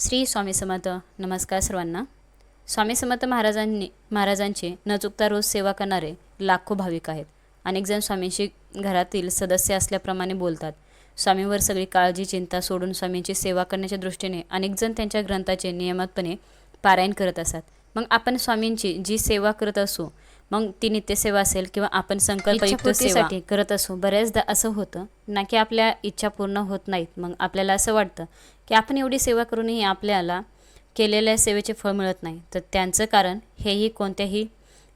श्री स्वामी समर्थ. नमस्कार सर्वांना. स्वामी समर्थ महाराजांनी महाराजांची न चुकता रोज सेवा करणारे लाखो भाविक आहेत. अनेकजण स्वामींशी घरातील सदस्य असल्याप्रमाणे बोलतात. स्वामींवर सगळी काळजी चिंता सोडून स्वामींची सेवा करण्याच्या दृष्टीने अनेकजण त्यांच्या ग्रंथाचे नियमितपणे पारायण करत असतात. मग आपण स्वामींची जी सेवा करत असू मग ती नित्यसेवा असेल किंवा आपण संकल्पयुक्त सेवा करत असू. बऱ्याचदा असं होतं ना की आपल्या इच्छा पूर्ण होत नाहीत. मग आपल्याला असं वाटतं की आपण एवढी सेवा करूनही आपल्याला केलेल्या सेवेचे फळ मिळत नाही. तर त्यांचं कारण हेही कोणत्याही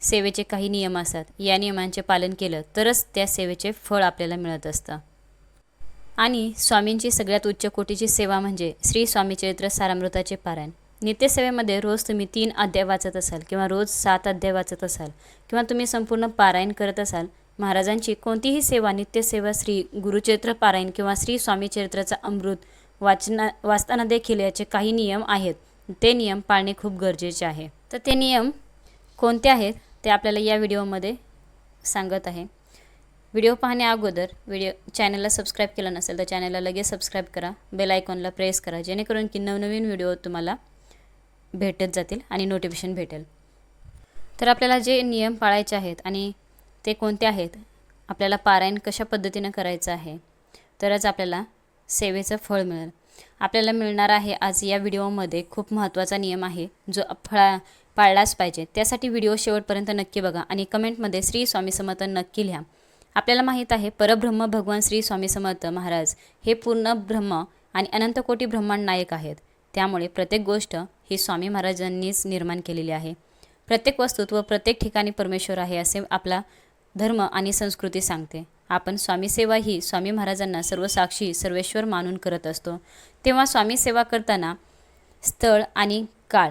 सेवेचे काही नियम असतात. या नियमांचे पालन केलं तरच त्या सेवेचे फळ आपल्याला मिळत असतं. आणि स्वामींची सगळ्यात उच्च कोटीची सेवा म्हणजे श्री स्वामी चरित्र सारामृताचे पारायण. नित्यसेवेमध्ये रोज तुम्ही तीन अध्याय वाचत असाल किंवा रोज सात अध्याय वाचत असाल किंवा तुम्ही संपूर्ण पारायण करत असाल महाराजांची कोणतीही सेवा नित्यसेवा श्री गुरुचरित्र पारायण किंवा श्री स्वामीचरित्राचा अमृत वाचना वाचताना देखील याचे काही नियम आहेत. ते नियम पाळणे खूप गरजेचे आहे. तर ते नियम कोणते आहेत ते आपल्याला या व्हिडिओमध्ये सांगत आहे. व्हिडिओ पाहण्या अगोदर व्हिडिओ चॅनलला सबस्क्राईब केला नसेल तर चॅनलला लगेच सबस्क्राईब करा. बेल आयकॉनला प्रेस करा जेणेकरून की नवनवीन व्हिडिओ तुम्हाला भेटत जातील आणि नोटिफिकेशन भेटेल. तर आपल्याला जे नियम पाळायचे आहेत आणि ते कोणते आहेत आपल्याला पारायण कशा पद्धतीनं करायचं आहे तरच आपल्याला सेवेचं फळ मिळेल. आपल्याला मिळणार आहे आज या व्हिडिओमध्ये खूप महत्त्वाचा नियम आहे जो फळा पाळलाच पाहिजे. त्यासाठी व्हिडिओ शेवटपर्यंत नक्की बघा आणि कमेंटमध्ये श्री स्वामी समर्थ नक्की लिहा. आपल्याला माहीत आहे परब्रह्म भगवान श्री स्वामी समर्थ महाराज हे पूर्ण ब्रह्म आणि अनंतकोटी ब्रह्मांड नायक आहेत. त्यामुळे प्रत्येक गोष्ट ही स्वामी महाराजांनीच निर्माण केलेली आहे. प्रत्येक वस्तूत व प्रत्येक ठिकाणी परमेश्वर आहे असे आपला धर्म आणि संस्कृती सांगते. आपण स्वामी सेवा ही स्वामी महाराजांना सर्वसाक्षी सर्वेश्वर मानून करत असतो. तेव्हा स्वामी सेवा करताना स्थळ आणि काळ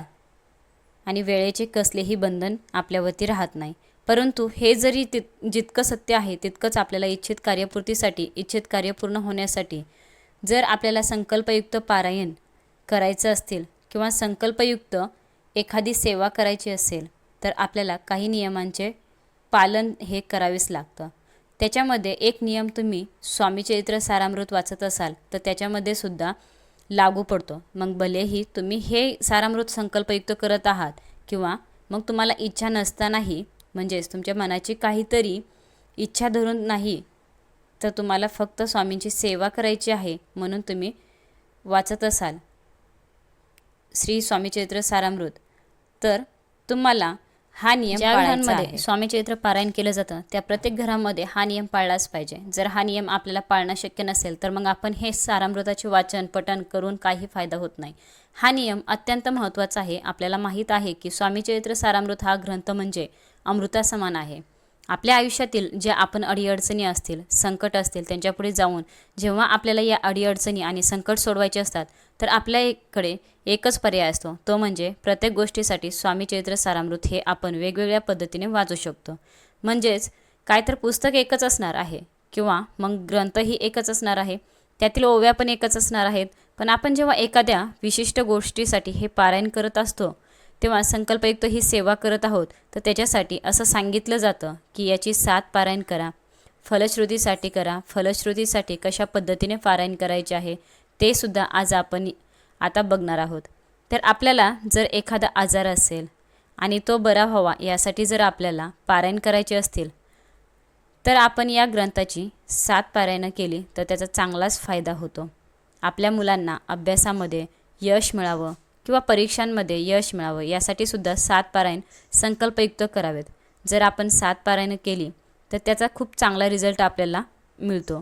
आणि वेळेचे कसलेही बंधन आपल्यावरती राहत नाही. परंतु हे जरी तित जितकं सत्य आहे तितकंच आपल्याला इच्छित कार्यपूर्तीसाठी इच्छित कार्य पूर्ण होण्यासाठी जर आपल्याला संकल्पयुक्त पारायण करायचं असतील किंवा संकल्पयुक्त एखादी सेवा करायची असेल तर आपल्याला काही नियमांचे पालन हे करावेच लागतं. त्याच्यामध्ये एक नियम तुम्ही स्वामीचरित्र सारामृत वाचत असाल तर त्याच्यामध्ये सुद्धा लागू पडतो. मग भलेही तुम्ही हे सारामृत संकल्पयुक्त करत आहात किंवा मग तुम्हाला इच्छा नसतानाही म्हणजेच तुमच्या मनाची काहीतरी इच्छा धरून नाही तर तुम्हाला फक्त स्वामींची सेवा करायची आहे म्हणून तुम्ही वाचत असाल. श्री स्वामीचरित्र सारामृत. तर तुम्हाला हा नियम ज्या घरांमध्ये. स्वामीचरित्र पारायण केलं जातं त्या प्रत्येक घरामध्ये हा नियम पाळलाच पाहिजे. जर हा नियम आपल्याला पाळणं शक्य नसेल तर मग आपण हे सारामृताचे वाचन पठण करून काही फायदा होत नाही. हा नियम अत्यंत महत्त्वाचा आहे. आपल्याला माहीत आहे की स्वामीचरित्र सारामृत हा ग्रंथ म्हणजे अमृतासमान आहे. आपल्या आयुष्यातील ज्या आपण अडीअडचणी असतील संकट असतील त्यांच्यापुढे जाऊन जेव्हा आपल्याला या अडीअडचणी आणि संकट सोडवायचे असतात तर आपल्याकडे एकच पर्याय असतो. तो म्हणजे प्रत्येक गोष्टीसाठी स्वामी चरित्र सारामृत हे आपण वेगवेगळ्या पद्धतीने वाचू शकतो. म्हणजेच काय तर पुस्तक एकच असणार आहे किंवा मग ग्रंथही एकच असणार आहे त्यातील ओव्या पण एकच असणार आहेत. पण आपण जेव्हा एखाद्या विशिष्ट गोष्टीसाठी हे पारायण करत असतो तेव्हा संकल्पयुक्त ही सेवा करत आहोत. तर त्याच्यासाठी असं सांगितलं जातं की याची सात पारायण करा. फलश्रुतीसाठी करा. फलश्रुतीसाठी कशा पद्धतीने पारायण करायचे आहे ते सुद्धा आज आपण आता बघणार आहोत. तर आपल्याला जर एखादा आजार असेल आणि तो बरा व्हावा यासाठी जर आपल्याला पारायण करायचे असतील तर आपण या ग्रंथाची सात पारायणं केली तर त्याचा चांगलाच फायदा होतो. आपल्या मुलांना अभ्यासामध्ये यश मिळावं किंवा परीक्षांमध्ये यश मिळावं यासाठी सुद्धा सात पारायण संकल्पयुक्त करावेत. जर आपण सात पारायणं केली तर त्याचा खूप चांगला रिझल्ट आपल्याला मिळतो.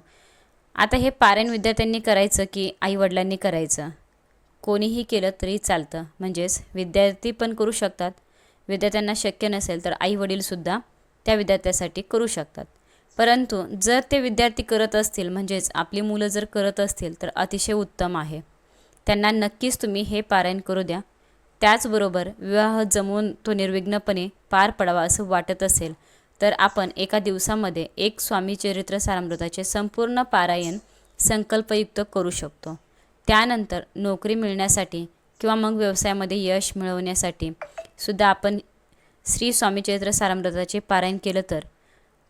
आता हे पारायण विद्यार्थ्यांनी करायचं की आईवडिलांनी करायचं? कोणीही केलं तरी चालतं. म्हणजेच विद्यार्थी पण करू शकतात. विद्यार्थ्यांना शक्य नसेल तर आईवडीलसुद्धा त्या विद्यार्थ्यासाठी करू शकतात. परंतु जर ते विद्यार्थी करत असतील म्हणजेच आपली मुलं जर करत असतील तर अतिशय उत्तम आहे. त्यांना नक्कीच तुम्ही हे पारायण करू द्या. त्याचबरोबर विवाह जमवून तो निर्विघ्नपणे पार पडावा असं वाटत असेल तर आपण एका दिवसामध्ये एक स्वामी चरित्र सारामृताचे संपूर्ण पारायण संकल्पयुक्त करू शकतो. त्यानंतर नोकरी मिळण्यासाठी किंवा मग व्यवसायामध्ये यश मिळवण्यासाठी सुद्धा आपण श्री स्वामी चरित्र सारामृताचे पारायण केलं तर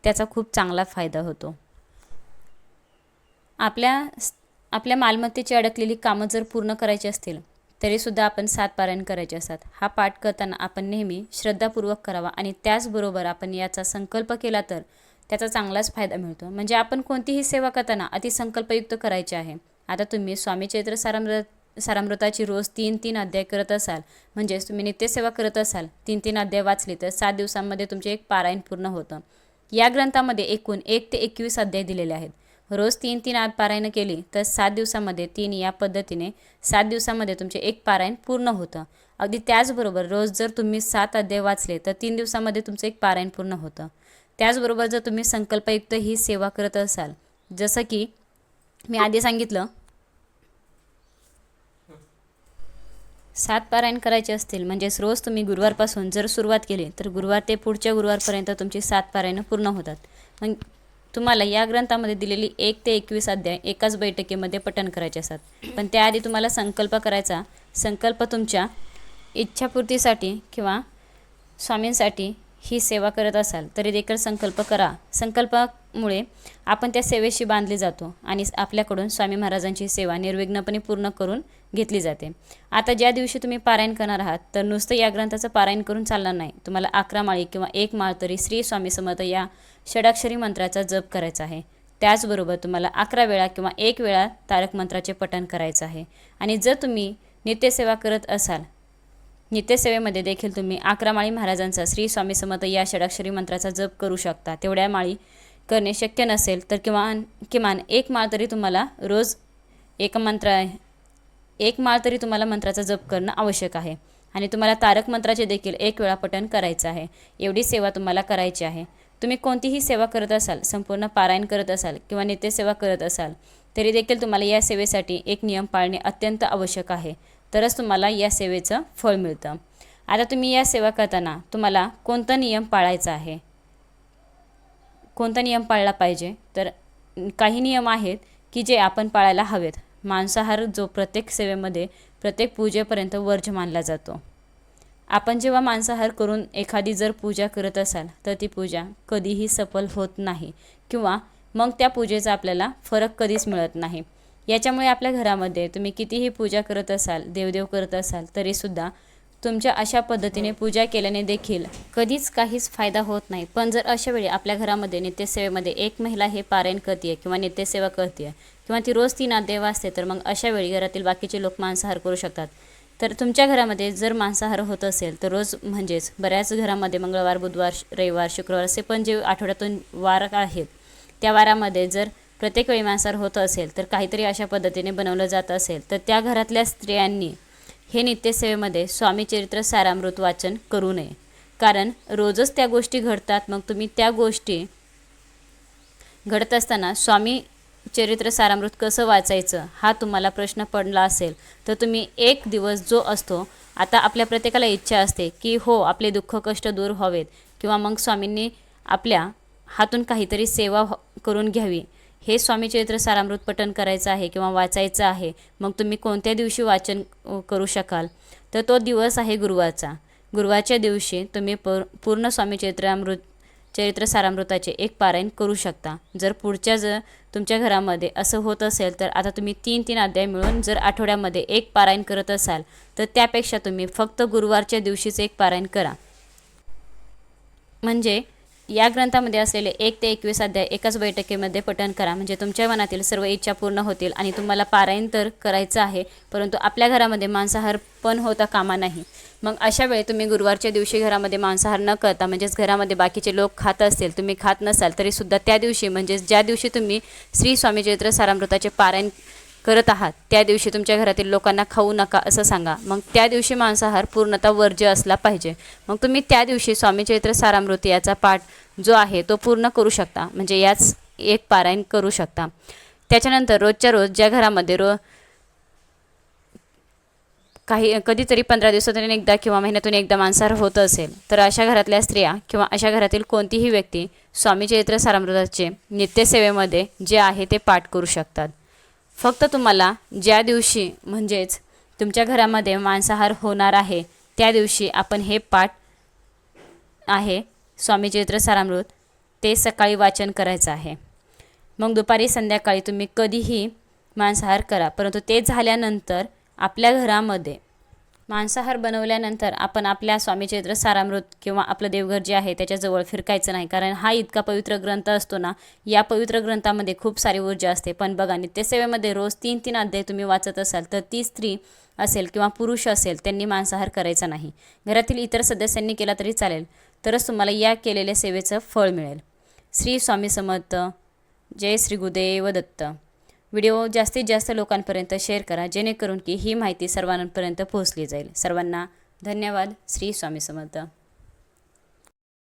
त्याचा खूप चांगला फायदा होतो. आपल्या आपल्या मालमत्तेची अडकलेली कामं जर पूर्ण करायची असतील तरीसुद्धा आपण सात पारायण करायचे असतात. हा पाठ करताना आपण नेहमी श्रद्धापूर्वक करावा आणि त्याचबरोबर आपण याचा संकल्प केला तर त्याचा चांगलाच फायदा मिळतो. म्हणजे आपण कोणतीही सेवा करताना अतिसंकल्पयुक्त करायचे आहे. आता तुम्ही स्वामी चैत्र सारामृत सारामृताची रोज तीन तीन अध्याय करत असाल म्हणजेच तुम्ही नित्यसेवा करत असाल तीन तीन अध्याय वाचले तर सात दिवसांमध्ये तुमचे एक पारायण पूर्ण होतं. या ग्रंथामध्ये एकूण एक ते एकवीस अध्याय दिलेले आहेत. रोज तीन तीन आत पारायण केली तर सात दिवसामध्ये तीन या पद्धतीने सात दिवसामध्ये तुमचे एक पारायण पूर्ण होतं. अगदी त्याचबरोबर रोज जर तुम्ही सात अध्याय वाचले तर तीन दिवसामध्ये तुमचं एक पारायण पूर्ण होतं. त्याचबरोबर जर तुम्ही संकल्पयुक्त ही सेवा करत असाल जसं की मी आधी सांगितलं सात पारायण करायचे असतील म्हणजेच रोज तुम्ही गुरुवारपासून जर सुरुवात केली तर गुरुवार ते पुढच्या गुरुवारपर्यंत तुमची सात पारायणं पूर्ण होतात. मग तुम्हाला या ग्रंथामध्ये दिलेली एक ते एकवीस अध्याय एकाच बैठकीमध्ये पठण करायचे असतात. पण त्याआधी तुम्हाला संकल्प करायचा. संकल्प तुमच्या इच्छापूर्तीसाठी किंवा स्वामींसाठी ही सेवा करत असाल तरी देखील संकल्प करा. संकल्प मुळे आपण त्या सेवेशी बांधले जातो आणि आपल्याकडून स्वामी महाराजांची सेवा निर्विघ्नपणे पूर्ण करून घेतली जाते. आता ज्या दिवशी तुम्ही पारायण करणार आहात तर नुसतं या ग्रंथाचं पारायण करून चालणार नाही. तुम्हाला अकरा माळी किंवा एक माळ तरी श्री स्वामी समर्थ या षडाक्षरी मंत्राचा जप करायचा आहे. त्याचबरोबर तुम्हाला अकरा वेळा किंवा एक वेळा तारक मंत्राचे पठण करायचं आहे. आणि जर तुम्ही नित्यसेवा करत असाल नित्यसेवेमध्ये देखील तुम्ही अकरा माळी महाराजांचा श्री स्वामी समर्थ या षडाक्षरी मंत्राचा जप करू शकता. तेवढ्या माळी करणे शक्य नसेल तर किमान किमान एक माळ तरी तुम्हाला रोज एक मंत्र एक माळ तरी तुम्हाला मंत्राचा जप करणं आवश्यक आहे. आणि तुम्हाला तारक मंत्राचे देखील एक वेळा पठण करायचं आहे. एवढी सेवा तुम्हाला करायची आहे. तुम्ही कोणतीही सेवा करत असाल संपूर्ण पारायण करत असाल किंवा नित्यसेवा करत असाल तरी देखील तुम्हाला या सेवेसाठी एक नियम पाळणे अत्यंत आवश्यक आहे. तरच तुम्हाला या सेवेचं फळ मिळतं. आता तुम्ही या सेवा करताना तुम्हाला कोणता नियम पाळायचा आहे? कोणता नियम पाळला पाहिजे? तर काही नियम आहेत की जे आपण पाळायला हवेत. मांसाहार जो प्रत्येक सेवेमध्ये प्रत्येक पूजेपर्यंत वर्ज मानला जातो. आपण जेव्हा मांसाहार करून एखादी जर पूजा करत असाल तर ती पूजा कधीही सफल होत नाही किंवा मग त्या पूजेचा आपल्याला फरक कधीच मिळत नाही. याच्यामुळे आपल्या घरामध्ये तुम्ही कितीही पूजा करत असाल देवदेव करत असाल तरीसुद्धा तुमच्या अशा पद्धतीने पूजा केल्याने देखील कधीच काहीच फायदा होत नाही. पण जर अशा वेळी आपल्या घरामध्ये नित्यसेवेमध्ये एक महिला हे पारायण करते किंवा नित्यसेवा करते किंवा ती रोज ती नातेव असते तर मग अशा वेळी घरातील बाकीचे लोक मांसाहार करू शकतात. तर तुमच्या घरामध्ये जर मांसाहार होत असेल तर रोज म्हणजेच बऱ्याच घरामध्ये मंगळवार बुधवार रविवार शुक्रवार असे पण जे आठवड्यातून वार आहेत त्या वारामध्ये जर प्रत्येक वेळी मांसाहार होत असेल तर काहीतरी अशा पद्धतीने बनवलं जात असेल तर त्या घरातल्या स्त्रियांनी हे नित्यसेवेमध्ये स्वामी चरित्र सारामृत वाचन करू नये. कारण रोजच त्या गोष्टी घडतात मग तुम्ही त्या गोष्टी घडत असताना स्वामी चरित्र सारामृत कसं वाचायचं हा तुम्हाला प्रश्न पडला असेल तर तुम्ही एक दिवस जो असतो आता आपल्या प्रत्येकाला इच्छा असते की हो आपले दुःख कष्ट दूर व्हावेत किंवा मग स्वामींनी आपल्या हातून काहीतरी सेवा हो-, करून घ्यावी. हे स्वामी चरित्र सारामृत पठण करायचं आहे किंवा वाचायचं आहे मग तुम्ही कोणत्या दिवशी वाचन करू शकाल? तर तो दिवस आहे गुरुवारचा. गुरुवारच्या दिवशी तुम्ही पूर पूर्ण स्वामी चरित्रामृत चरित्र सारामृताचे एक पारायण करू शकता. जर पुढच्या जर तुमच्या घरामध्ये असं होत असेल तर आता तुम्ही तीन तीन अध्याय मिळून जर आठवड्यामध्ये एक पारायण करत असाल तर त्यापेक्षा तुम्ही फक्त गुरुवारच्या दिवशीच एक पारायण करा. म्हणजे या ग्रंथामध्ये असलेले एक ते एकवीस अध्याय एकाच बैठकीमध्ये पठण करा. म्हणजे तुमच्या मनातील सर्व इच्छा पूर्ण होतील आणि तुम्हाला पारायण तर करायचं आहे परंतु आपल्या घरामध्ये मांसाहार पण होता कामा नाही. मग अशा वेळी तुम्ही गुरुवारच्या दिवशी घरामध्ये मांसाहार न करता म्हणजेच घरामध्ये बाकीचे लोक खात असतील तुम्ही खात नसाल तरीसुद्धा त्या दिवशी म्हणजेच ज्या दिवशी तुम्ही श्री स्वामी चरित्र सारामृताचे पारायण करत आहात त्या दिवशी तुमच्या घरातील लोकांना खाऊ नका असं सांगा. मग त्या दिवशी मांसाहार पूर्णतः वर्ज्य असला पाहिजे. मग तुम्ही त्या दिवशी स्वामी चरित्र सारामृत याचा पाठ जो आहे तो पूर्ण करू शकता. म्हणजे याच एक पारायण करू शकता. त्याच्यानंतर रोजच्या रोज ज्या घरामध्ये रो काही कधीतरी पंधरा दिवसातून एकदा किंवा महिन्यातून एकदा मांसाहार होत असेल तर अशा घरातल्या स्त्रिया किंवा अशा घरातील कोणतीही व्यक्ती स्वामी चरित्र सारामृताचे नित्यसेवेमध्ये जे आहे ते पाठ करू शकतात. फक्त तुम्हाला ज्या दिवशी म्हणजेच तुमच्या घरामध्ये मांसाहार होणार आहे त्या दिवशी आपण हे पाठ आहे स्वामी चरित्र सारामृत ते सकाळी वाचन करायचं आहे. मग दुपारी संध्याकाळी तुम्ही कधीही मांसाहार करा परंतु ते झाल्यानंतर आपल्या घरामध्ये मांसाहार बनवल्यानंतर आपण आपल्या स्वामी चरित्र सारामृत किंवा आपलं देवघर जे आहे त्याच्याजवळ फिरकायचं नाही. कारण हा इतका पवित्र ग्रंथ असतो ना या पवित्र ग्रंथामध्ये खूप सारी ऊर्जा असते. पण बघा नित्यसेवेमध्ये रोज तीन तीन अध्याय तुम्ही वाचत असाल तर ती स्त्री असेल किंवा पुरुष असेल त्यांनी मांसाहार करायचा नाही. घरातील इतर सदस्यांनी केला तरी चालेल तरच तुम्हाला या केलेल्या सेवेचं फळ मिळेल. श्री स्वामी समर्थ. जय श्री गुदेव दत्त. व्हिडिओ जास्तीत जास्त लोकांपर्यंत शेअर करा जेणेकरून की ही माहिती सर्वांपर्यंत पोहोचली जाईल. सर्वांना धन्यवाद. श्री स्वामी समर्थ.